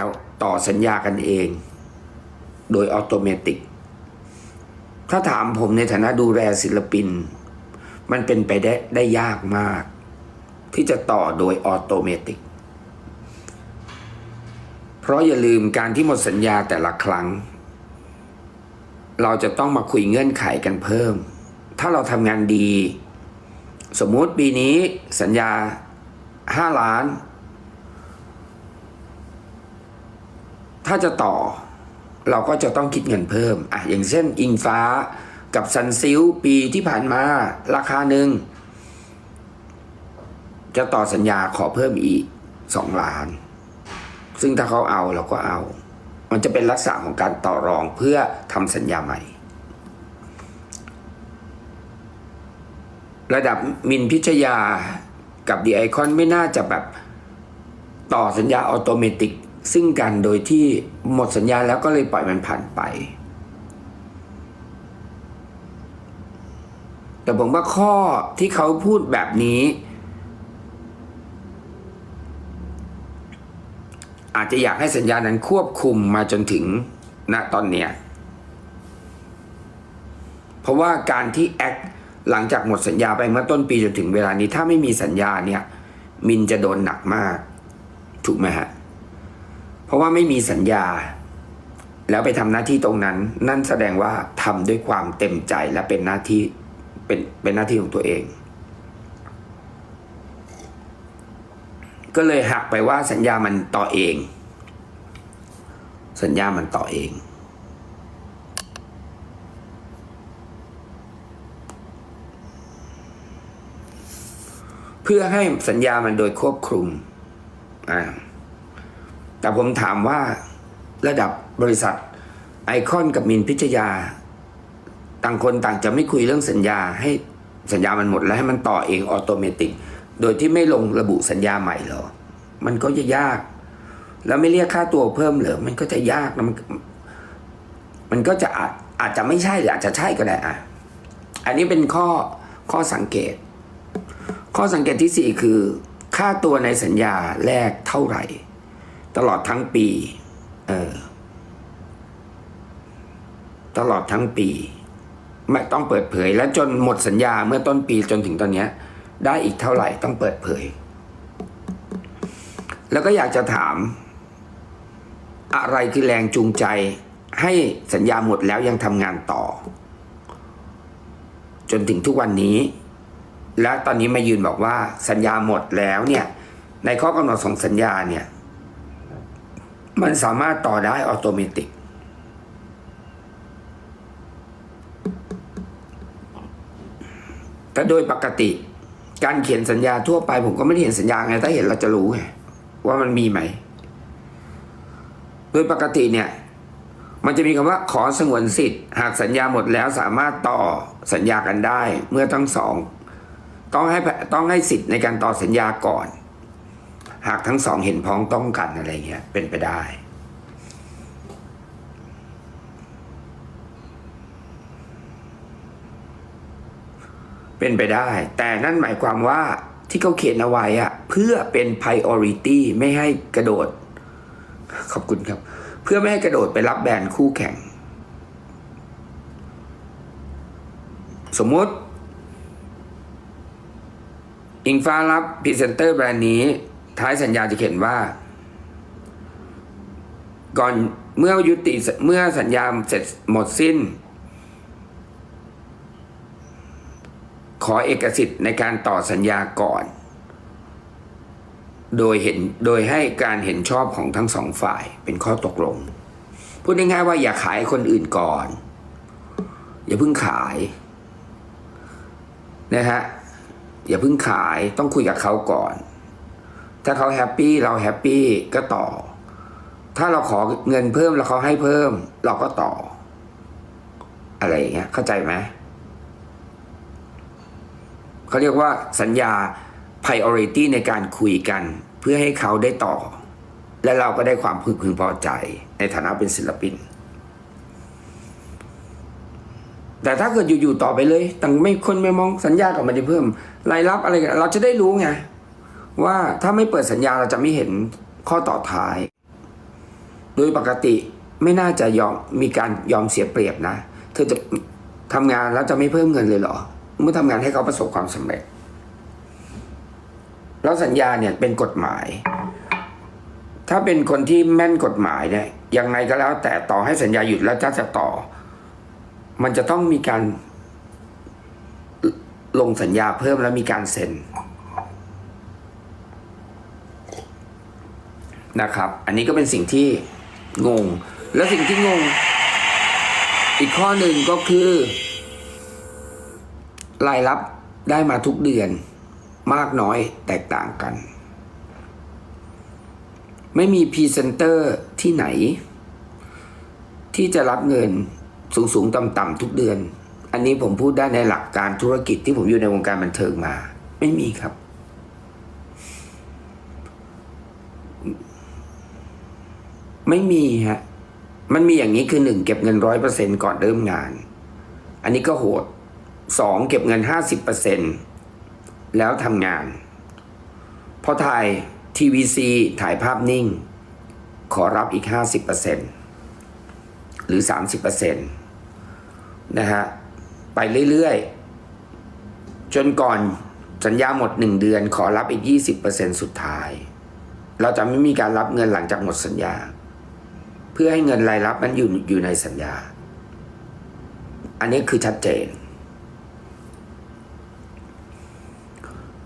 แล้วต่อสัญญากันเอง โดยออโตเมติถ้าถามผมในฐานะดูแลศิลปิน มันเป็นไปได้ได้ยากมาก ที่จะต่อโดยออโตเมติเพราะอย่าลืมการที่หมดสัญญาแต่ละครั้ง เราจะต้องมาคุยเงื่อนไขกันเพิ่ม ถ้าเราทำงานดี สมมุติปีนี้สัญญาห้าล้าน ถ้าจะต่อเราก็จะต้องคิดเงินเพิ่มอะอย่างเช่นอิงฟ้ากับซันซิลปีที่ผ่านมาราคาหนึ่ง จะต่อสัญญาขอเพิ่มอีกสองล้าน ซึ่งถ้าเขาเอาเราก็เอา มันจะเป็นลักษณะของการต่อรองเพื่อทำสัญญาใหม่ ระดับมินพิชยากับดีไอคอนไม่น่าจะแบบต่อสัญญาออโตเมติก ซึ่งกันโดยที่หมดสัญญาแล้วก็เลยปล่อยมันผ่านไป แต่ผมว่าข้อที่เขาพูดแบบนี้ อาจจะอยากให้สัญญานั้นควบคุมมาจนถึงณตอนเนี้ยเพราะว่าการที่แอคหลังจากหมดสัญญาไปเมื่อต้นปีจนถึงเวลานี้ถ้าไม่มีสัญญาเนี่ยมินจะโดนหนักมาก ถูกไหมฮะ เพราะว่าไม่มีสัญญา แล้วไปทำหน้าที่ตรงนั้น นั่นแสดงว่าทำด้วยความเต็มใจและเป็นหน้าที่เป็นเป็นหน้าที่ของตัวเอง ก็เลยหักไปว่าสัญญามันต่อเอง สัญญามันต่อเองเพื่อให้สัญญามันโดยควบคุมอ่า แต่ผมถามว่าระดับบริษัทไอคอนกับมินพิชยา ต่างคนต่างจะไม่คุยเรื่องสัญญาให้สัญญามันหมดแล้วให้มันต่อเองออโตเมติกโดยที่ไม่ลงระบุสัญญาใหม่หรอ มันก็จะยาก แล้วไม่เรียกค่าตัวเพิ่มเหรอ มันก็จะยากนะมันมันก็จะอาจอาจจะไม่ใช่หรืออาจจะใช่ก็ได้อะ อันนี้เป็นข้อข้อสังเกต ข้อสังเกตที่สี่คือ ค่าตัวในสัญญาแรกเท่าไหร่ ตลอดทั้งปี เออ ตลอดทั้งปี ไม่ต้องเปิดเผย และจนหมดสัญญาเมื่อต้นปีจนถึงตอนนี้ได้อีกเท่าไหร่ต้องเปิดเผย แล้วก็อยากจะถาม อะไรคือแรงจูงใจ ให้สัญญาหมดแล้วยังทำงานต่อ จนถึงทุกวันนี้ และตอนนี้มายืนบอกว่าสัญญาหมดแล้วเนี่ย ในข้อกำหนดของสัญญาเนี่ย มันสามารถต่อได้ออโตเมติกแต่โดยปกติ การเขียนสัญญาทั่วไป ผมก็ไม่ได้เห็นสัญญาไง ถ้าเห็นเราจะรู้ไงว่ามันมีไหม โดยปกติเนี่ย มันจะมีคำว่าขอสงวนสิทธิ์ หากสัญญาหมดแล้วสามารถต่อสัญญากันได้ เมื่อทั้งสอง ต้องให้ต้องให้สิทธิ์ในการต่อสัญญาก่อน หากทั้งสองเห็นพ้องต้องกันอะไรเงี้ยเป็นไปได้เป็นไปได้ แต่นั่นหมายความว่าที่เขาเขียนเอาไว้อะเพื่อเป็น priority ไม่ให้กระโดด ขอบคุณครับ เพื่อไม่ให้กระโดดไปรับแบรนด์คู่แข่ง สมมติ อิงฟ้ารับพรีเซนเตอร์แบรนด์นี้ ท้ายสัญญาจะเขียนว่า ก่อนเมื่อยุติเมื่อสัญญาเสร็จหมดสิ้น ขอเอกสิทธิ์ในการต่อสัญญาก่อน โดยเห็นโดยให้การเห็นชอบของทั้งสองฝ่ายเป็นข้อตกลง พูดง่ายๆว่าอย่าขายคนอื่นก่อน อย่าเพิ่งขายนะฮะอย่าเพิ่งขายต้องคุยกับเขาก่อน ถ้าเขาแฮปปี้เราแฮปปี้ก็ต่อ ถ้าเราขอเงินเพิ่มแล้วเขาให้เพิ่ม เราก็ต่อ อะไรอย่างเงี้ย เข้าใจไหมเขาเรียกว่าสัญญา priority ในการคุยกัน เพื่อให้เขาได้ต่อ และเราก็ได้ความพึงพึงพอใจ ในฐานะเป็นศิลปิน แต่ถ้าเกิดอยู่ๆต่อไปเลย ต่างไม่คนไม่มองสัญญากับมันได้เพิ่ม รายรับอะไรกันเราจะได้รู้ไง ว่าถ้าไม่เปิดสัญญาเราจะไม่เห็นข้อต่อท้าย โดยปกติไม่น่าจะยอมมีการยอมเสียเปรียบนะ เธอจะทำงานแล้วจะไม่เพิ่มเงินเลยเหรอ เมื่อทำงานให้เขาประสบความสำเร็จ แล้วสัญญาเนี่ยเป็นกฎหมาย ถ้าเป็นคนที่แม่นกฎหมายเนี่ยยังไงก็แล้ว แต่ต่อให้สัญญาหยุดแล้วจะจะต่อ มันจะต้องมีการลงสัญญาเพิ่มแล้วมีการเซ็น นะครับ อันนี้ก็เป็นสิ่งที่งง แล้วสิ่งที่งง อีกข้อหนึ่งก็คือ รายรับได้มาทุกเดือนมากน้อยแตกต่างกัน ไม่มีพรีเซนเตอร์ที่ไหน ที่จะรับเงินสูงสูงต่ำต่ำทุกเดือน อันนี้ผมพูดได้ในหลักการธุรกิจที่ผมอยู่ในวงการบันเทิงมา ไม่มีครับ ไม่มีฮะ มันมีอย่างนี้คือหนึ่งเก็บเงินร้อยเปอร์เซ็นก่อนเริ่มงาน อันนี้ก็โหดสองเก็บเงินห้าสิบเปอร์เซ็นแล้วทำงาน พอถ่ายทีวีซีถ่ายภาพนิ่ง ขอรับอีกห้าสิบเปอร์เซ็นหรือสามสิบเปอร์เซ็นนะฮะ ไปเรื่อยๆ จนก่อนสัญญาหมดหนึ่งเดือนขอรับอีกยี่สิบเปอร์เซ็นสุดท้ายเราจะไม่มีการรับเงินหลังจากหมดสัญญา เพื่อให้เงินรายรับนั้นอยู่อยู่ในสัญญา อันนี้คือชัดเจน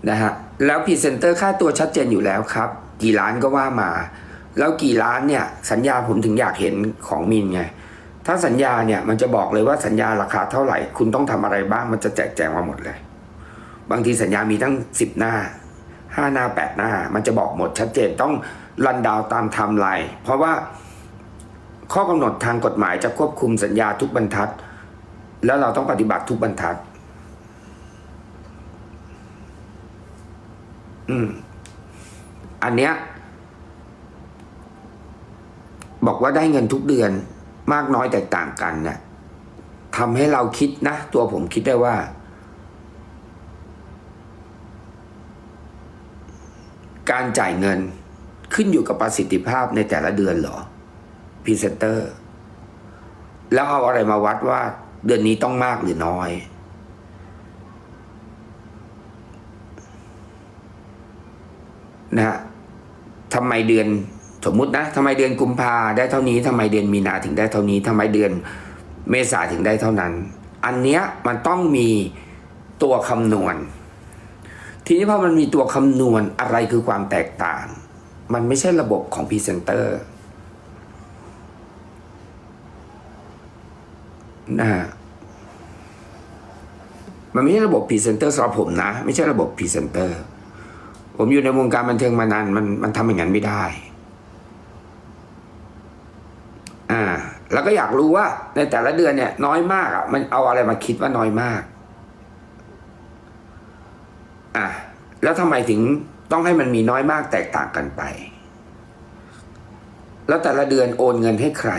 นะฮะแล้วพรีเซนเตอร์ค่าตัวชัดเจนอยู่แล้วครับ กี่ล้านก็ว่ามา แล้วกี่ล้านเนี่ยสัญญาผมถึงอยากเห็นของมินไง ถ้าสัญญาเนี่ยมันจะบอกเลยว่าสัญญาราคาเท่าไหร่ คุณต้องทำอะไรบ้างมันจะแจกแจงมาหมดเลย บางทีสัญญามีตั้งสิบหน้าห้าหน้าแปดหน้า มันจะบอกหมดชัดเจนต้องรันดาวตามไทม์ไลน์เพราะว่า ข้อกำหนดทางกฎหมายจะควบคุมสัญญาทุกบรรทัด แล้วเราต้องปฏิบัติทุกบรรทัด อืม อันเนี้ย บอกว่าได้เงินทุกเดือนมากน้อยแตกต่างกันเนี่ยทำให้เราคิดนะ ตัวผมคิดได้ว่า การจ่ายเงินขึ้นอยู่กับประสิทธิภาพในแต่ละเดือนหรอ พรีเซนเตอร์ แล้วเอาอะไรมาวัดว่า เดือนนี้ต้องมากหรือน้อย นะฮะทำไมเดือนสมมุตินะทำไมเดือนกุมภาได้เท่านี้ทำไมเดือนมีนาถึงได้เท่านี้ทำไมเดือนเมษาถึงได้เท่านั้น อันเนี้ยมันต้องมีตัวคำนวณ ทีนี้พอมันมีตัวคำนวณอะไรคือความแตกต่าง มันไม่ใช่ระบบของพรีเซนเตอร์ นะฮะมันไม่ใช่ระบบพรีเซนเตอร์สำหรับผมนะ ไม่ใช่ระบบพรีเซนเตอร์ ผมอยู่ในวงการบันเทิงมานานมันมันทำอย่างนั้นไม่ได้ อ่า แล้วก็อยากรู้ว่า ในแต่ละเดือนเนี่ย น้อยมากอะ มันเอาอะไรมาคิดว่าน้อยมาก อะแล้วทำไมถึงต้องให้มันมีน้อยมากแตกต่างกันไป แล้วแต่ละเดือนโอนเงินให้ใคร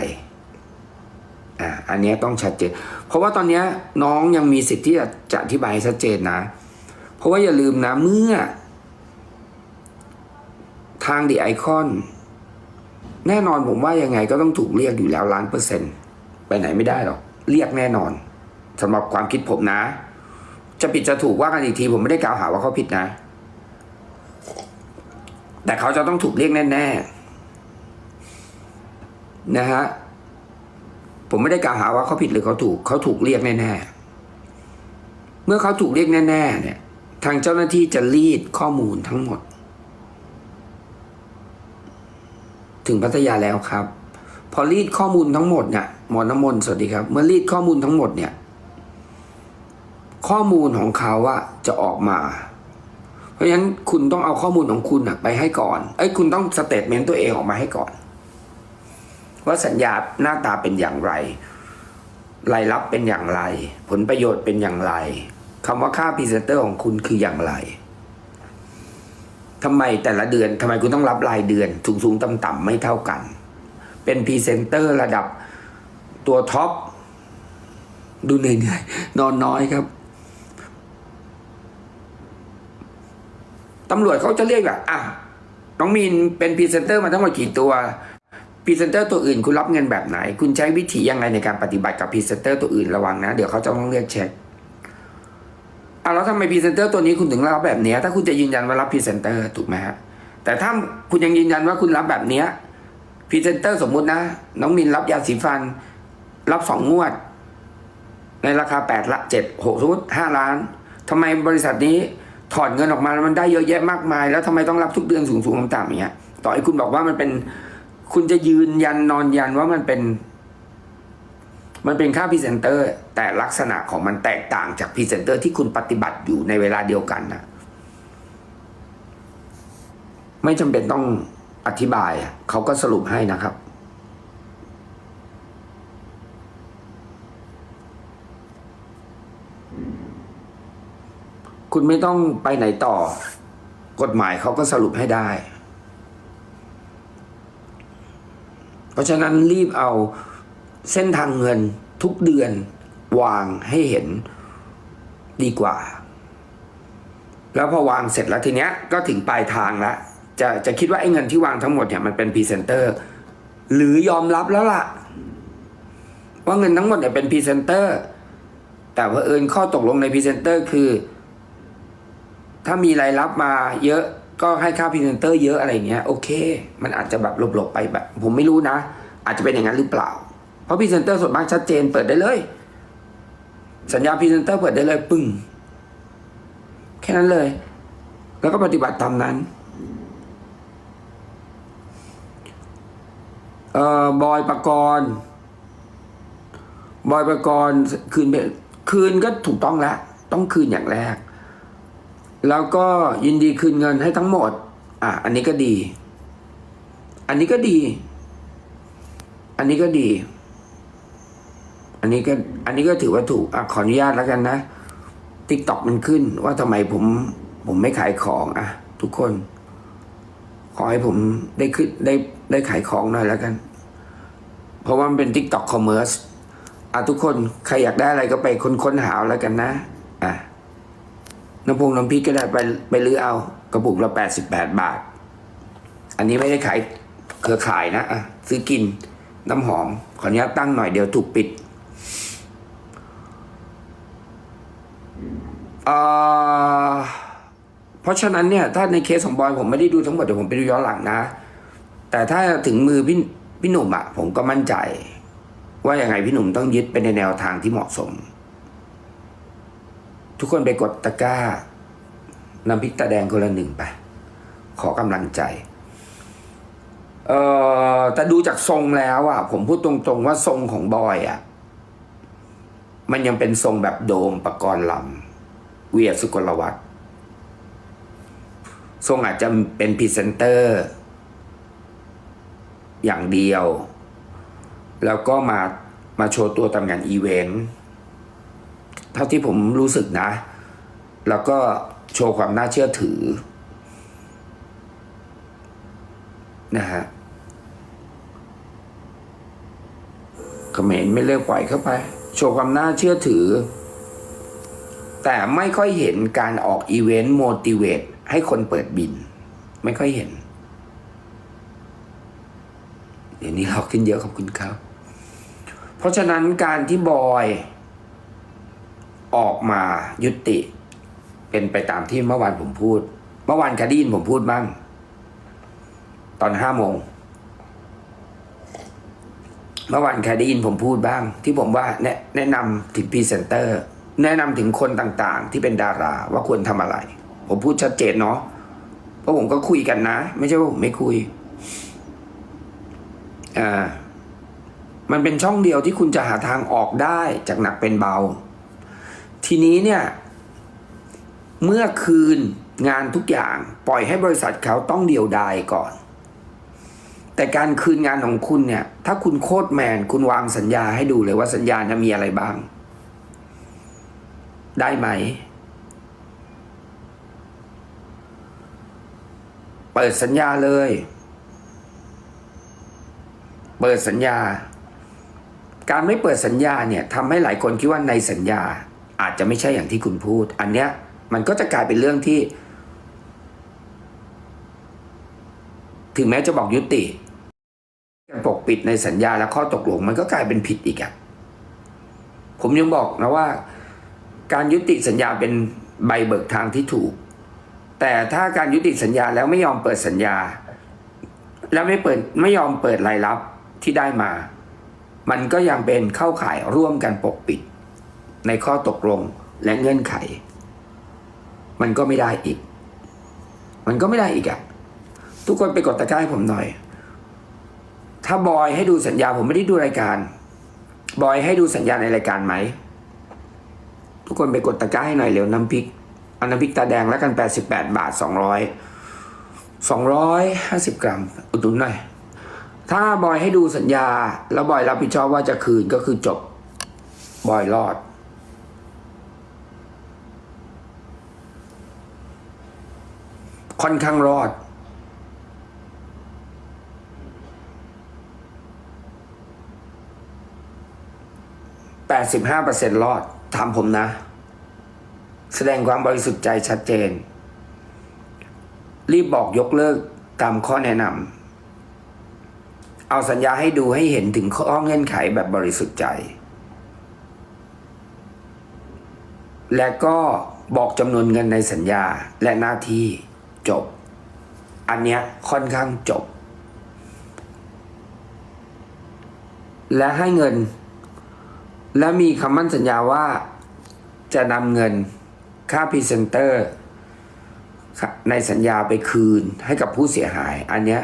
อ่าอันนี้ต้องชัดเจน เพราะว่าตอนนี้น้องยังมีสิทธิ์ที่จะจะอธิบายชัดเจนนะ เพราะว่าอย่าลืมนะเมื่อ ทางดีไอคอนแน่นอนผมว่ายังไงก็ต้องถูกเรียกอยู่แล้วล้านเปอร์เซ็นต์ไปไหนไม่ได้หรอก เรียกแน่นอนสำหรับความคิดผมนะ จะผิดจะถูกว่ากันอีกที ผมไม่ได้กล่าวหาว่าเขาผิดนะ แต่เขาจะต้องถูกเรียกแน่ ๆ นะฮะ ผมไม่ได้กล่าวหาว่าเขาผิดหรือเขาถูกเขาถูกเรียกแน่ๆเมื่อเขาถูกเรียกแน่ ๆ เนี่ย ทางเจ้าหน้าที่จะรีดข้อมูลทั้งหมด ถึงพัทยาแล้วครับ พอรีดข้อมูลทั้งหมดเนี่ยหมอน้ำมนต์สวัสดีครับ เมื่อรีดข้อมูลทั้งหมดเนี่ย ข้อมูลของเขาอะจะออกมา เพราะฉะนั้นคุณต้องเอาข้อมูลของคุณไปให้ก่อน เอ้ยคุณต้องสเตทเมนต์ตัวเองออกมาให้ก่อน ว่าสัญญาหน้าตาเป็นอย่างไร รายรับเป็นอย่างไร ผลประโยชน์เป็นอย่างไรคำว่าค่าพรีเซนเตอร์ของคุณคืออย่างไรทำไมแต่ละเดือนทำไมคุณต้องรับรายเดือนสูงสูงต่ำต่ำไม่เท่ากัน เป็นพรีเซนเตอร์ระดับตัวท็อปดูเหนื่อยๆนอนน้อยครับตำรวจเขาจะเรียกแบบอะน้องมีนเป็นพรีเซนเตอร์มาทั้งหมดกี่ตัว พรีเซนเตอร์ตัวอื่นคุณรับเงินแบบไหน คุณใช้วิธียังไงในการปฏิบัติกับพรีเซนเตอร์ตัวอื่นระวังนะ เดี๋ยวเขาจะต้องเรียกเช็คเอาแล้วทำไมพรีเซนเตอร์ตัวนี้คุณถึงรับแบบเนี้ยถ้าคุณจะยืนยันว่ารับพรีเซนเตอร์ถูกไหมฮะแต่ถ้าคุณยังยืนยันว่าคุณรับแบบเนี้ยพรีเซนเตอร์สมมุตินะ น้องมินรับยาสีฟัน รับสองงวด ในราคาแปดละเจ็ดหกสมมติห้าล้านทำไมบริษัทนี้ถอนเงินออกมาแล้วมันได้เยอะแยะมากมาย แล้วทำไมต้องรับทุกเดือนสูงสูงๆต่ำๆอย่างเงี้ย ต่อให้คุณบอกว่ามันเป็น คุณจะยืนยันนอนยันว่ามันเป็น มันเป็นค่าพรีเซนเตอร์ แต่ลักษณะของมันแตกต่างจากพรีเซนเตอร์ที่คุณปฏิบัติอยู่ในเวลาเดียวกันนะไม่จำเป็นต้องอธิบายเขาก็สรุปให้นะครับ คุณไม่ต้องไปไหนต่อ กฎหมายเขาก็สรุปให้ได้ เพราะฉะนั้นรีบเอาเส้นทางเงินทุกเดือนวางให้เห็นดีกว่า แล้วพอวางเสร็จแล้วทีเนี้ยก็ถึงปลายทางแล้วจะจะคิดว่าไอ้เงินที่วางทั้งหมดเนี่ยมันเป็นพรีเซนเตอร์หรือยอมรับแล้วล่ะ ว่าเงินทั้งหมดเนี่ยเป็นพรีเซนเตอร์แต่ว่าเอิญข้อตกลงในพรีเซนเตอร์คือ ถ้ามีรายรับมาเยอะ ก็ให้ค่าพรีเซนเตอร์เยอะอะไรเงี้ยโอเค มันอาจจะแบบหลบๆไปแบบ ผมไม่รู้นะ อาจจะเป็นอย่างนั้นหรือเปล่า เพราะพรีเซนเตอร์ส่วนมากชัดเจนเปิดได้เลย สัญญาพรีเซนเตอร์เปิดได้เลยปึ้งแค่นั้นเลย แล้วก็ปฏิบัติตามนั้นเอ่อบอยประกรณ์บอยประกรณ์คืนไปคืนก็ถูกต้องแล้ว ต้องคืนอย่างแรก แล้วก็ยินดีคืนเงินให้ทั้งหมด อะ อันนี้ก็ดี อันนี้ก็ดี อันนี้ก็ดี อันนี้ก็ อันนี้ก็ถือว่าถูก อะ ขออนุญาตแล้วกันนะติ๊กตอกมันขึ้นว่าทำไมผม ผมไม่ขายของ อะ ทุกคน ขอให้ผมได้ขึ้นได้ได้ขายของหน่อยแล้วกัน เพราะว่ามันเป็น TikTok Commerce อะทุกคน ใครอยากได้อะไรก็ไปค้นค้นหาแล้วกันนะ อะ น้ำพงน้ำพริกก็ได้ไปไปรื้อเอา กระปุกละแปดสิบแปดบาท อันนี้ไม่ได้ขายเครือข่ายนะอะซื้อกินน้ำหอม ขออนุญาตตั้งหน่อยเดี๋ยวถูกปิดเอ่อเพราะฉะนั้นเนี่ย ถ้าในเคสของบอยผมไม่ได้ดูทั้งหมดเดี๋ยวผมไปดูย้อนหลังนะ แต่ถ้าถึงมือพี่พี่หนุ่มอะผมก็มั่นใจ ว่ายังไงพี่หนุ่มต้องยึดไปในแนวทางที่เหมาะสม ทุกคนไปกดตะกร้าน้ำพริกตาแดงคนละหนึ่งไป ขอกำลังใจ เอ่อแต่ดูจากทรงแล้วอะ ผมพูดตรงๆว่าทรงของบอยอะ มันยังเป็นทรงแบบโดมประกรณ์ลำเวียสุกลวัฒน์ทรงอาจจะเป็นพรีเซนเตอร์ อย่างเดียว แล้วก็มามาโชว์ตัวตามงานอีเวนต์ เท่าที่ผมรู้สึกนะ แล้วก็โชว์ความน่าเชื่อถือนะฮะเขมรไม่เลิกปล่อยเข้าไป โชว์ความน่าเชื่อถือ แต่ไม่ค่อยเห็นการออกอีเวนต์โมติเวตให้คนเปิดบิน ไม่ค่อยเห็น เดี๋ยวนี้เราขึ้นเยอะขอบคุณครับ เพราะฉะนั้นการที่บอย ออกมายุติ เป็นไปตามที่เมื่อวานผมพูด เมื่อวานคดีนผมพูดบ้าง ตอนห้าโมงเมื่อวานคด้ยินผมพูดบ้าง ที่ผมว่าแนะแนะนำถึงพรีเซนเตอร์ แนะนำถึงคนต่างๆ ที่เป็นดาราว่าควรทำอะไร ผมพูดชัดเจนเนาะเพราะผมก็คุยกันนะ ไม่ใช่ว่าผมไม่คุยอ่ามันเป็นช่องเดียวที่คุณจะหาทางออกได้จากหนักเป็นเบา ทีนี้เนี่ย เมื่อคืนงานทุกอย่างปล่อยให้บริษัทเขาต้องเดียวดายก่อน แต่การคืนงานของคุณเนี่ย ถ้าคุณโคตรแมนคุณวางสัญญาให้ดูเลยว่าสัญญาจะมีอะไรบ้าง ได้ไหม เปิดสัญญาเลย เปิดสัญญา การไม่เปิดสัญญาเนี่ยทำให้หลายคนคิดว่าในสัญญา อาจจะไม่ใช่อย่างที่คุณพูด อันเนี้ยมันก็จะกลายเป็นเรื่องที่ ถึงแม้จะบอกยุติการปกปิดในสัญญาและข้อตกลง มันก็กลายเป็นผิดอีกอะผมยังบอกนะว่า การยุติสัญญาเป็นใบเบิกทางที่ถูก แต่ถ้าการยุติสัญญาแล้วไม่ยอมเปิดสัญญา แล้วไม่เปิดไม่ยอมเปิดรายลับที่ได้มา มันก็ยังเป็นเข้าข่ายร่วมกันปกปิด ในข้อตกลงและเงื่อนไข มันก็ไม่ได้อีก มันก็ไม่ได้อีกอะทุกคนไปกดตะกร้าให้ผมหน่อย ถ้าบอยให้ดูสัญญาผมไม่ได้ดูรายการ บอยให้ดูสัญญาในรายการไหม ทุกคนไปกดตะกร้าให้หน่อยเร็วน้ำพริกเอาน้ำพริกตาแดงแล้วกัน 88 บาท 200 250 กรัม อุดหนุนหน่อย ถ้าบอยให้ดูสัญญา แล้วบอยรับผิดชอบว่าจะคืนก็คือจบบอยรอด ค่อนข้างรอด85%รอดถามผมนะ แสดงความบริสุทธิ์ใจชัดเจน รีบบอกยกเลิกตามข้อแนะนำเอาสัญญาให้ดูให้เห็นถึงข้อเงื่อนไขแบบบริสุทธิ์ใจ และก็บอกจำนวนเงินในสัญญาและหน้าที่ จบ อันเนี้ยค่อนข้างจบ และให้เงิน และมีคำมั่นสัญญาว่าจะนำเงินค่าพรีเซนเตอร์ ในสัญญาไปคืนให้กับผู้เสียหาย อันเนี้ย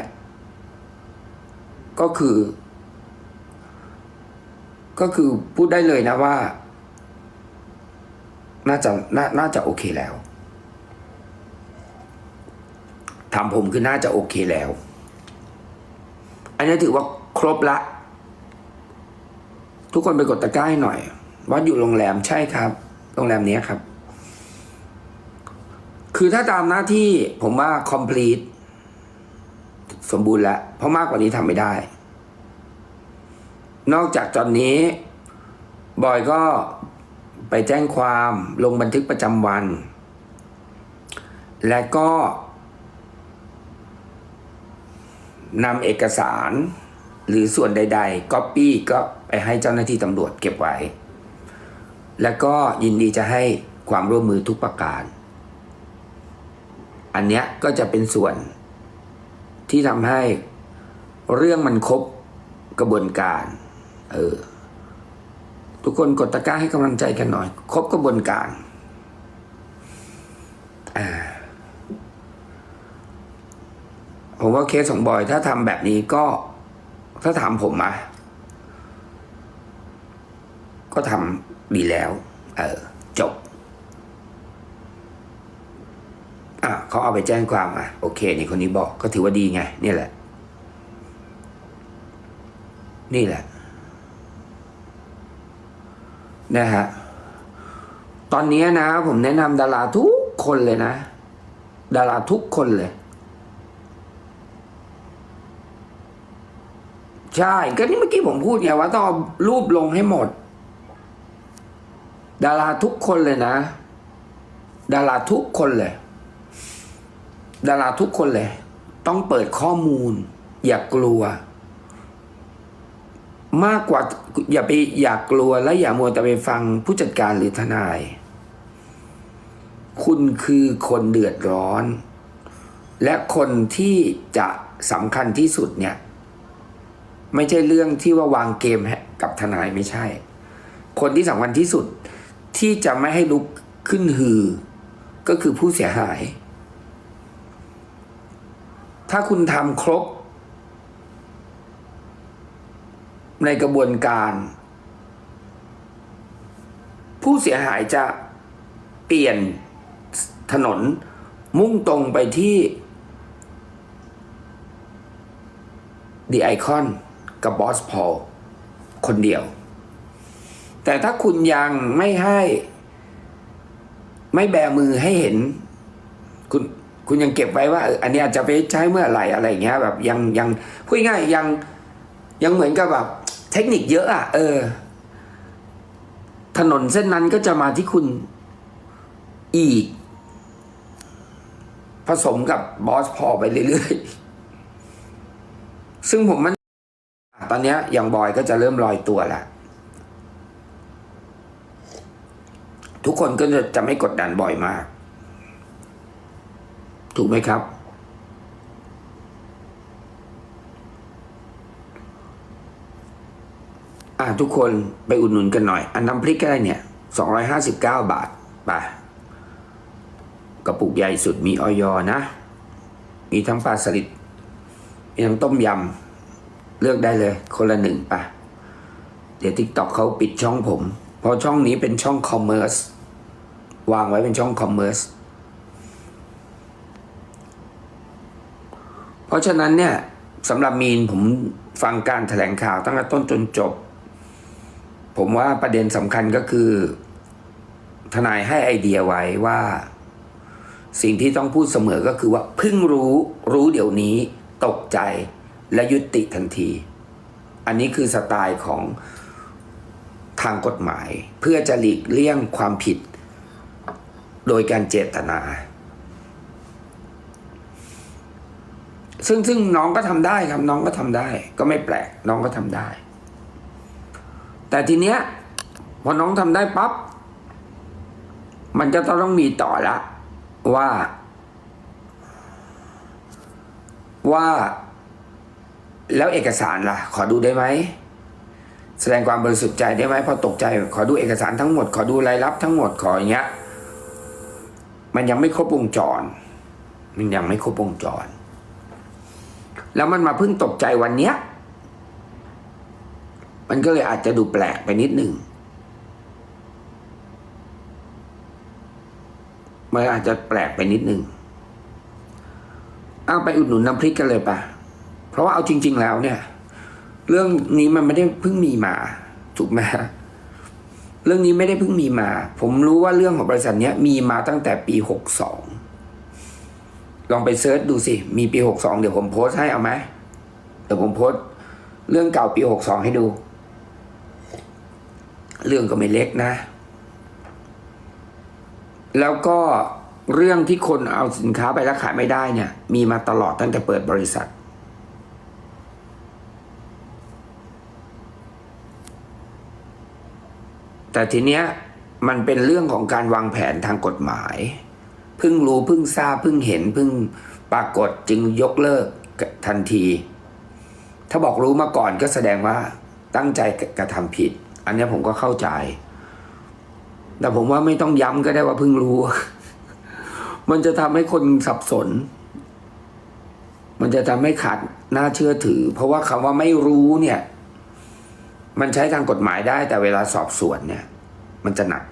ก็คือ ก็คือพูดได้เลยนะว่า น่าจะนาน่าจะโอเคแล้ว ถาผมคือน่าจะโอเคแล้ว อันนี้ถือว่าครบละ ทุกคนไปกดตะกร้าให้หน่อยว่าอยู่โรงแรมใช่ครับ โรงแรมนี้ครับ คือถ้าตามหน้าที่ผมว่า complete สมบูรณ์แล้ว เพราะมากกว่านี้ทำไม่ได้ นอกจากตอนนี้ บอยก็ไปแจ้งความลงบันทึกประจำวัน และก็ นำเอกสาร หรือส่วนใดๆก๊อปปี้ก็ไปให้เจ้าหน้าที่ตำรวจเก็บไว้ แล้วก็ยินดีจะให้ความร่วมมือทุกประการ อันเนี้ยก็จะเป็นส่วนที่ทำให้เรื่องมันครบกระบวนการ เออ ทุกคนกดตะกร้าให้กำลังใจกันหน่อย ครบกระบวนการ อ่า ผมว่าเคสของบอยถ้าทำแบบนี้ก็ถ้าถามผมอะก็ทำดีแล้ว เออ จบ อะเขาเอาไปแจ้งความอะ โอเคนี่คนนี้บอกก็ถือว่าดีไง นี่แหละ นี่แหละ นะฮะ ตอนนี้นะ ผมแนะนำดาราทุกคนเลยนะ ดาราทุกคนเลย ใช่ ก็นี่เมื่อกี้ผมพูดไงว่าต้องเอารูปลงให้หมด ดาราทุกคนเลยนะ ดาราทุกคนเลย ดาราทุกคนเลย ต้องเปิดข้อมูล อย่ากลัว มากกว่าอย่าไปอย่ากลัวและอย่ามัวแต่ไปฟังผู้จัดการหรือทนาย คุณคือคนเดือดร้อน และคนที่จะสำคัญที่สุดเนี่ย ไม่ใช่เรื่องที่ว่าวางเกมกับทนายไม่ใช่ คนที่สำคัญที่สุดที่จะไม่ให้ลุกขึ้นฮือ ก็คือผู้เสียหาย ถ้าคุณทำครบ ในกระบวนการ ผู้เสียหายจะเปลี่ยนถนนมุ่งตรงไปที่ดีไอคอน กับบอสพอลคนเดียว แต่ถ้าคุณยังไม่ให้ ไม่แบมือให้เห็น คุณคุณยังเก็บไว้ว่า อันนี้อาจจะไปใช้เมื่อไหร่อะไรเงี้ย แบบยังยังพูดง่ายยังยังเหมือนกับแบบเทคนิคเยอะอะ เออ ถนนเส้นนั้นก็จะมาที่คุณอีก ผสมกับบอสพอลไปเรื่อยๆ ซึ่งผมมัน ตอนนี้อย่างบอยก็จะเริ่มลอยตัวล้วทุกคนก็จะจะไม่กดดันบอยมาก ถูกไหมครับ อ่าทุกคนไปอุดหนุนกันหน่อย อันน้ำพริกก็ได้เนี่ยสองร้อยห้าสิบเก้าบาทไปกระปุกใหญ่สุดมีออยอนะ มีทั้งปลาสลิด มีทั้งต้มยำ เลือกได้เลย คนละหนึ่งปะเดี๋ยวทิกตอกเขาปิดช่องผม เพราะช่องนี้เป็นช่องคอมเมอร์สวางไว้เป็นช่องคอมเมอร์สเพราะฉะนั้นเนี่ยสำหรับมีนผมฟังการแถลงข่าวตั้งแต่ต้นจนจบ ผมว่าประเด็นสำคัญก็คือ ทนายให้ไอเดียไว้ว่า สิ่งที่ต้องพูดเสมอก็คือว่าเพิ่งรู้รู้เดี๋ยวนี้ตกใจ และยุติทันที อันนี้คือสไตล์ของทางกฎหมาย เพื่อจะหลีกเลี่ยงความผิด โดยการเจตนา ซึ่งซึ่งน้องก็ทำได้ครับน้องก็ทำได้ ก็ไม่แปลกน้องก็ทำได้ แต่ทีเนี้ยพอน้องทำได้ปั๊บมันจะต้องมีต่อละว่า ว่า แล้วเอกสารล่ะ ขอดูได้ไหม แสดงความบริสุทธิ์ใจได้ไหมพอตกใจ ขอดูเอกสารทั้งหมด ขอดูรายรับทั้งหมดขออย่างเงี้ย มันยังไม่ครบวงจร มันยังไม่ครบวงจร แล้วมันมาเพิ่งตกใจวันเนี้ย มันก็เลยอาจจะดูแปลกไปนิดหนึ่งมันอาจจะแปลกไปนิดหนึ่งเอาไปอุดหนุนน้ำพริกกันเลยปะ เพราะว่าเอาจริง ๆ แล้วเนี่ย เรื่องนี้มันไม่ได้เพิ่งมีมาถูกไหมเรื่องนี้ไม่ได้เพิ่งมีมา ผมรู้ว่าเรื่องของบริษัทนี้มีมาตั้งแต่ปีหกสองลองไปเซิร์ชดูสิ มีปีหกสองเดี๋ยวผมโพสให้เอาไหมเดี๋ยวผมโพสเรื่องเก่าปีหกสองให้ดู เรื่องก็ไม่เล็กนะ แล้วก็เรื่องที่คนเอาสินค้าไปแล้วขายไม่ได้เนี่ย มีมาตลอดตั้งแต่เปิดบริษัท แต่ทีเนี้ยมันเป็นเรื่องของการวางแผนทางกฎหมาย เพิ่งรู้เพิ่งทราบเพิ่งเห็นเพิ่งปรากฏจึงยกเลิกทันที ถ้าบอกรู้มาก่อนก็แสดงว่าตั้งใจกระทำผิด อันนี้ผมก็เข้าใจ แต่ผมว่าไม่ต้องย้ำก็ได้ว่าเพิ่งรู้ มันจะทำให้คนสับสน มันจะทำให้ขาดน่าเชื่อถือ เพราะว่าคำว่าไม่รู้เนี่ย มันใช้ทางกฎหมายได้แต่เวลาสอบสวนเนี่ย มันจะหนัก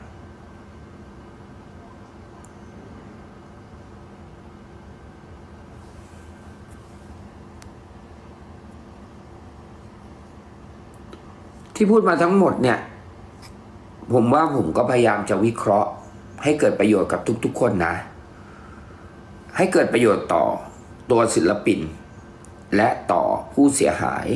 ที่พูดมาทั้งหมดเนี่ย ผมว่าผมก็พยายามจะวิเคราะห์ ให้เกิดประโยชน์กับทุก ๆ คนนะ ให้เกิดประโยชน์ต่อตัวศิลปิน และต่อผู้เสียหาย